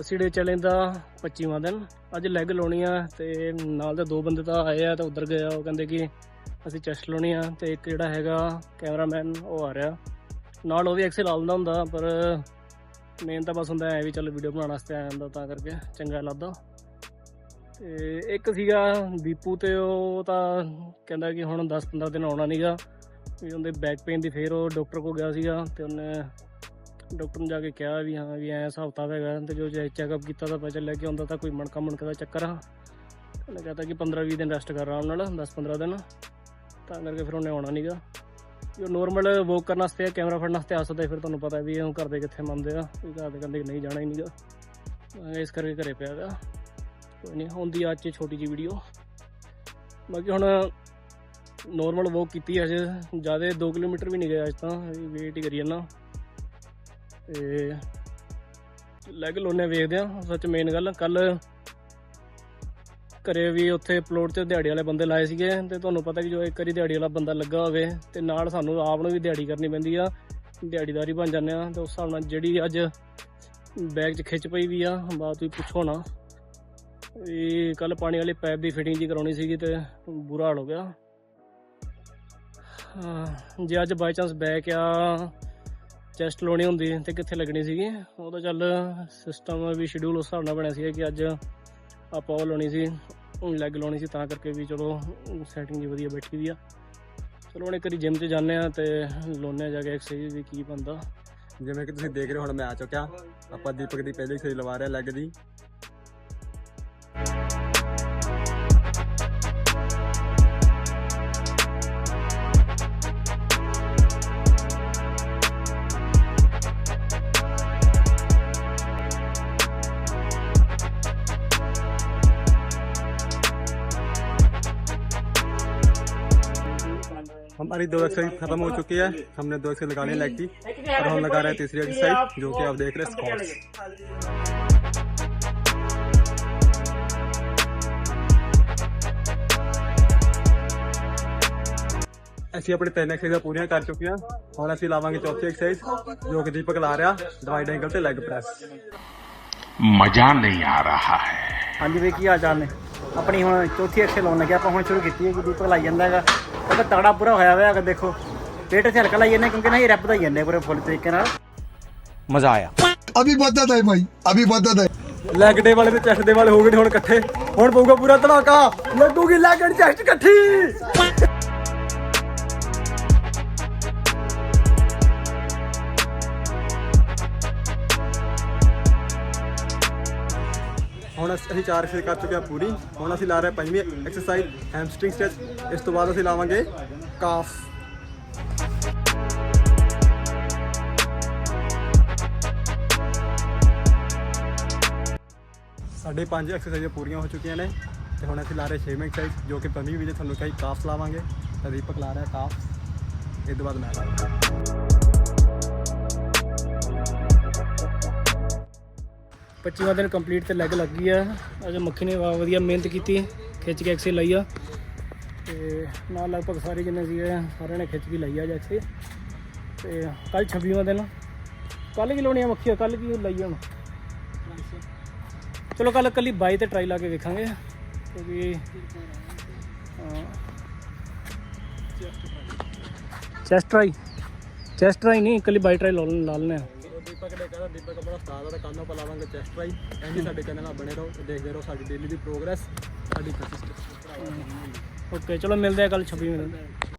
80 day challenge ਦਾ 25ਵਾਂ ਦਿਨ। ਅੱਜ leg ਲਾਉਣੀ ਆ ਤੇ ਨਾਲ ਦੇ ਦੋ ਬੰਦੇ ਤਾਂ ਆਏ ਆ ਤਾਂ ਉਧਰ ਗਏ ਆ। ਉਹ ਕਹਿੰਦੇ ਕਿ ਅਸੀਂ ਚੈਸਟ ਲਾਉਣੀ ਆ ਤੇ ਇੱਕ ਜਿਹੜਾ ਹੈਗਾ ਕੈਮਰਾਮੈਨ ਉਹ ਆ ਰਿਹਾ। ਨਾਲ ਉਹ ਵੀ ਐਕਸਲ ਲਾਉਂਦਾ ਹੁੰਦਾ, ਪਰ ਮੇਨ ਤਾਂ ਬਸ ਹੁੰਦਾ ਐ ਵੀ ਚੱਲ ਵੀਡੀਓ ਬਣਾਉਣ ਵਾਸਤੇ ਆਇਆ ਹੁੰਦਾ ਤਾਂ ਕਰਕੇ ਚੰਗਾ ਲੱਗਦਾ। ਤੇ ਇੱਕ ਸੀਗਾ ਦੀਪੂ ਤੇ ਉਹ ਤਾਂ ਕਹਿੰਦਾ ਕਿ ਹੁਣ 10-15 ਦਿਨ ਆਉਣਾ ਨਹੀਂਗਾ ਵੀ ਉਹਦੇ ਬੈਕ ਪੇਨ ਦੀ ਫੇਰ ਉਹ ਡਾਕਟਰ ਕੋਲ ਗਿਆ ਸੀਗਾ ਤੇ ਉਹਨੇ ਡਾਕਟਰ ਨੂੰ ਜਾ ਕੇ ਕਿਹਾ ਵੀ ਹਾਂ, ਵੀ ਐਂ ਹਿਸਾਬ ਕਿਤਾਬ ਹੈਗਾ ਤੇ ਜੋ ਚੈੱਕਅਪ ਕੀਤਾ ਤਾਂ ਪਤਾ ਚੱਲਿਆ ਕਿ ਹੁੰਦਾ ਤਾਂ ਕੋਈ ਮਣਕਾ ਮੁਣਕਾ ਦਾ ਚੱਕਰ ਆ। ਉਹਨੇ ਕਹਤਾ ਕਿ 15-20 ਦਿਨ ਰੈਸਟ ਕਰ ਆਰਾਮ ਨਾਲ 10-15 ਦਿਨ। ਤਾਂ ਕਰਕੇ ਫਿਰ ਉਹਨੇ ਆਉਣਾ ਨਹੀਂਗਾ ਜੋ ਨੋਰਮਲ ਵੋਕ ਕਰਨ ਵਾਸਤੇ ਕੈਮਰਾ ਫੜਨ ਵਾਸਤੇ ਆ ਸਕਦਾ ਫਿਰ ਤੁਹਾਨੂੰ ਪਤਾ ਵੀ ਉਹ ਘਰ ਕਿੱਥੇ ਮੰਨਦੇ ਆ। ਵੀ ਘਰ ਦੇ ਕਹਿੰਦੇ ਨਹੀਂ ਜਾਣਾ ਹੀ ਨਹੀਂਗਾ ਇਸ ਕਰਕੇ ਘਰੇ ਪਿਆ ਗਾ। ਕੋਈ ਨਹੀਂ ਹੁੰਦੀ ਅੱਜ ਛੋਟੀ ਜੀ ਵੀਡੀਓ ਬਾਕੀ ਹੁਣ ਨੋਰਮਲ ਵੋਕ ਕੀਤੀ ਅਜੇ ਜ਼ਿਆਦਾ 2 ਕਿਲੋਮੀਟਰ ਵੀ ਨਹੀਂ ਗਏ ਅੱਜ ਤਾਂ ਵੇਟ ਹੀ ਕਰੀ ਜਾਂਦਾ ਤੇ ਲੈਗ ਲੋਨੇ ਵੇਖਦੇ ਆ ਸੱਚ ਮੇਨ ਗੱਲ ਕੱਲ ਘਰੇ ਵੀ ਉੱਥੇ ਪਲੋਟ ਤੇ ਦਿਹਾੜੀ ਵਾਲੇ ਬੰਦੇ ਲਾਏ ਸੀਗੇ ਤੇ ਤੁਹਾਨੂੰ ਪਤਾ ਕਿ ਜੋ ਇੱਕ ਵਾਰੀ ਦਿਹਾੜੀ ਵਾਲਾ ਬੰਦਾ ਲੱਗਾ ਹੋਵੇ ਤੇ ਨਾਲ ਸਾਨੂੰ ਆਪ ਨੂੰ ਵੀ ਦਿਹਾੜੀ ਕਰਨੀ ਪੈਂਦੀ ਆ ਦਿਹਾੜੀਦਾਰੀ ਬਣ ਜਾਂਦੇ ਆ ਤੇ ਉਸ ਹਿਸਾਬ ਨਾਲ ਜਿਹੜੀ ਅੱਜ ਬੈਗ 'ਚ ਖਿੱਚ ਪਈ ਵੀ ਆ ਬਾਤ ਤੁਸੀਂ ਪੁੱਛੋ ਨਾ। ਵੀ ਕੱਲ ਪਾਣੀ ਵਾਲੀ ਪਾਈਪ ਦੀ ਫਿਟਿੰਗ ਜੀ ਕਰਾਉਣੀ ਸੀਗੀ ਤੇ ਬੁਰਾ ਹਾਲ ਹੋ ਗਿਆ। ਹਾਂ, ਜੇ ਅੱਜ ਬਾਈ ਚਾਂਸ ਬੈਕ ਆ ਚੈਸਟ ਲਾਉਣੀ ਹੁੰਦੀ ਤੇ ਕਿੱਥੇ ਲੱਗਣੀ ਸੀਗੀ? ਉਹਦਾ ਚੱਲ ਸਿਸਟਮ ਵੀ ਸ਼ਡਿਊਲ ਉਸ ਹਿਸਾਬ ਨਾਲ ਬਣਿਆ ਸੀ ਕਿ ਅੱਜ ਆਪਾਂ ਉਹ ਲਾਉਣੀ ਸੀ ਲੈਗ ਲਾਉਣੀ ਸੀ, ਤਾਂ ਕਰਕੇ ਵੀ ਚਲੋ ਸੈਟਿੰਗ ਜੀ ਵਧੀਆ ਬੈਠੀ ਦੀ ਆ। ਚਲੋ ਹੁਣ ਇੱਕ ਵਾਰੀ ਜਿਮ 'ਚ ਜਾਂਦੇ ਆ ਤੇ ਲਾਉਨੇ ਆ ਜਾ ਕੇ ਐਕਸਰਸਾਈਜ਼ ਵੀ ਕੀ ਬੰਦਾ ਜਿਵੇਂ ਕਿ ਤੁਸੀਂ ਦੇਖ ਰਹੇ ਹੋ, ਹੁਣ ਮੈਂ ਆ ਚੁੱਕਿਆ। ਆਪਾਂ ਦੀਪਕ ਦੀ ਪਹਿਲੀ ਖੇਡ ਲਵਾ ਰਹੇ ਲੈਗ ਦੀ। हमारी दो एक्सरसाइज खत्म हो चुकी है। हमने दो एक्सरसाइज लगाने लायक थी। और हम लगा रहे हैं तीसरी एक्सरसाइज जो कि आप देख रहे हैं स्कॉट्स ऐसी अपनी तीन एक्सरसाइज पूरी कर चुकी हैं और असं लावे चौथी एक्सरसाइज जो कि दीपक ला रहा डवाइड एंगल से लेग प्रेस मज़ा नहीं आ रहा है। हाँ जी भाई की हाल चाल ने ਆਪਣੀ ਹੁਣ ਚੌਥੀ ਐਕਸਲ ਲਾਉਣ ਲੱਗਿਆ ਆਪਾਂ ਹੁਣ ਸ਼ੁਰੂ ਕੀਤੀ ਹੈ ਕਿ ਦੀਪਕ ਲਾਈ ਜਾਂਦਾ ਹੈਗਾ। ਉਹਦਾ ਤਗੜਾ ਪੂਰਾ ਹੋਇਆ ਹੋਇਆ ਹੈਗਾ ਦੇਖੋ। ਪੇਟ ਤੇ ਹਲਕਾ ਲਾਈ ਜਾਂਦੇ ਕਿਉਂਕਿ ਨਾ ਇਹ ਰੱਬ ਦਾ ਹੀ ਜਾਂਦੇ ਪੂਰੇ ਫੁੱਲ ਤਰੀਕੇ ਨਾਲ। ਮਜ਼ਾ ਆਇਆ। ਅਭੀ ਬਦਤ ਹੈ ਭਾਈ ਅਭੀ ਬਦਤ ਹੈ। ਲੈਗ ਡੇ ਵਾਲੇ ਤੇ ਚੈਸਟ ਦੇ ਵਾਲੇ ਹੋ ਗਏ ਹੁਣ ਇਕੱਠੇ। ਹੁਣ ਪਊਗਾ ਪੂਰਾ ਧਮਾਕਾ ਲੱਗੂਗੀ ਲੈਗ ਐਂਡ ਚੈਸਟ ਇਕੱਠੀ। ਹੁਣ ਅਸੀਂ ਚਾਰ ਐਕਸਰਸਾਈਜ਼ ਕਰ ਚੁੱਕੇ ਹਾਂ ਪੂਰੀ। ਹੁਣ ਅਸੀਂ ਲਾ ਰਹੇ ਹਾਂ ਪੰਜਵੀਂ ਐਕਸਰਸਾਈਜ਼ ਹੈਮਸਟ੍ਰਿੰਗ ਸਟ੍ਰੈਚ ਇਸ ਤੋਂ ਬਾਅਦ ਅਸੀਂ ਲਾਵਾਂਗੇ ਕਾਫ ਸਾਡੇ ਪੰਜ ਐਕਸਰਸਾਈਜ਼ਾਂ ਪੂਰੀਆਂ ਹੋ ਚੁੱਕੀਆਂ ਨੇ ਤੇ ਹੁਣ ਅਸੀਂ ਲਾ ਰਹੇ ਛੇਵੀਂ ਐਕਸਰਸਾਈਜ਼ ਜੋ ਕਿ ਪੰਜਵੀਂ ਵਿੱਚ ਤੁਹਾਨੂੰ ਕਹੀ ਕਾਫ ਲਾਵਾਂਗੇ। ਤਾਂ ਦੀਪਕ ਲਾ ਰਿਹਾ ਕਾਫ ਇਸ ਤੋਂ ਬਾਅਦ ਮੈਂ ਲਾਵਾਂਗਾ 25ਵਾਂ ਦਿਨ ਕੰਪਲੀਟ ਤੇ ਲੈਗ ਲੱਗ ਗਈ ਆ। ਅੱਜ ਮੱਖੀ ਨੇ ਵਾ- ਵਧੀਆ ਮਿਹਨਤ ਕੀਤੀ, ਖਿੱਚ ਕੇ ਐਕਸੇ ਲਈ ਆ। ਤੇ ਨਾਲ ਲਗਭਗ ਸਾਰੇ ਜਿੰਨੇ ਸੀਗੇ, ਸਾਰਿਆਂ ਨੇ ਖਿੱਚ ਕੇ ਲਈ ਆ ਜੈਕਸੇ ਤੇ ਕੱਲ 26ਵਾਂ ਦਿਨ। ਕੱਲ ਕੀ ਲਾਉਣੀ ਆ ਮੱਖੀ? ਕੱਲ ਕੀ ਲਈ ਹੁਣ? ਚਲੋ ਕੱਲ ਕੱਲੀ ਬਾਈ ਤੇ ਟਰਾਈ ਲਾ ਕੇ ਵੇਖਾਂਗੇ। ਕਿਉਂਕਿ ਚੈਸਟ ਟਰਾਈ ਚੈਸਟ ਟਰਾਈ ਨਹੀਂ ਕੱਲੀ ਬਾਈ ਟਰਾਈ ਲਾ ਲਾ ਲੈਣੇ ਆ। ਦੀਪਕ ਨੇ ਕਹਿੰਦਾ ਦੀਪਕ ਆਪਣਾ ਉਸਤਾਦ ਆ ਤਾਂ ਨੂੰ ਆਪਾਂ ਲਾਵਾਂਗੇ ਚੈਸਟ ਟਰਾਈ ਐਂਡ ਸਾਡੇ ਚੈਨਲ ਨਾਲ ਬਣੇ ਰਹੋ ਦੇਖਦੇ ਰਹੋ ਸਾਡੀ ਡੇਲੀ ਦੀ ਪ੍ਰੋਗਰੈਸ ਸਾਡੀ ਕੰਸਿਸਟੈਂਸੀ ਓਕੇ ਚਲੋ ਮਿਲਦੇ ਆ ਕੱਲ 26ਵੇਂ ਦਿਨ